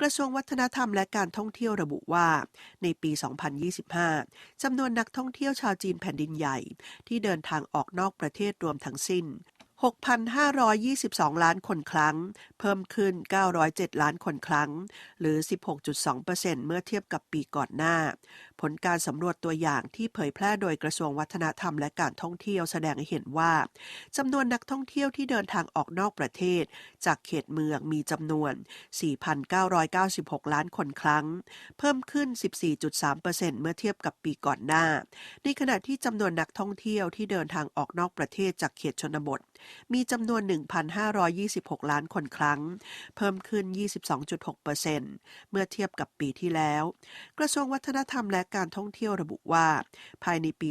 กระทรวงวัฒนธรรมและการท่องเที่ยวระบุว่า ในปี 2025 จำนวนนักท่องเที่ยวชาวจีนแผ่นดินใหญ่ ที่เดินทางออกนอกประเทศรวมทั้งสิ้น 6,522 ล้านคนครั้ง เพิ่มขึ้น 907 ล้านคนครั้ง หรือ 16.2%เมื่อเทียบกับปีก่อนหน้า ผลการสำรวจตัวอย่างที่เผยแพร่โดยกระทรวงวัฒนธรรมและการท่องเที่ยวแสดงให้เห็นว่าจำนวนนักท่องเที่ยวที่เดินทางออกนอกประเทศ จากเขตเมืองมีจำนวน 4,996 ล้านคนครั้ง เพิ่มขึ้น 14.3%เมื่อเทียบกับปีก่อนหน้า ในขณะที่จำนวนนักท่องเที่ยวที่เดินทางออกนอกประเทศจากเขตชนบท มีจำนวน 1,526 ล้านคนครั้ง เพิ่มขึ้น 22.6%เมื่อเทียบกับปีที่แล้ว กระทรวงวัฒนธรรมและการท่องเที่ยวระบุว่า ภายในปี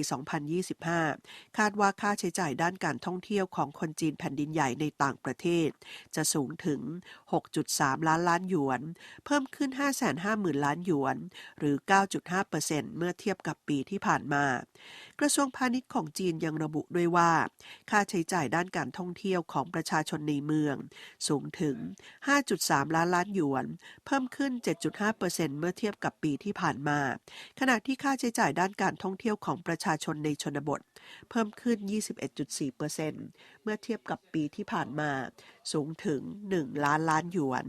2025 คาดว่าค่าใช้จ่ายด้านการท่องเที่ยวของคนจีนแผ่นดินใหญ่ในต่างประเทศ จะสูงถึง 6.3 ล้านล้านหยวน เพิ่มขึ้น 550,000 ล้านหยวน หรือ 9.5%เมื่อเทียบกับปีที่ผ่านมา กระทรวงพาณิชย์ของจีนยังระบุด้วยว่า ค่าใช้จ่ายด้านการท่องเที่ยวของประชาชนในเมือง สูงถึง 5.3 ล้านล้านหยวน เพิ่มขึ้น 7.5%เมื่อเทียบกับปีที่ผ่านมาขณะที่ค่าใช้จ่ายด้านการท่องเที่ยวของประชาชนในชนบท เพิ่มขึ้น 21.4%เมื่อเทียบกับปีที่ผ่านมา สูงถึง 1 ล้านล้านหยวน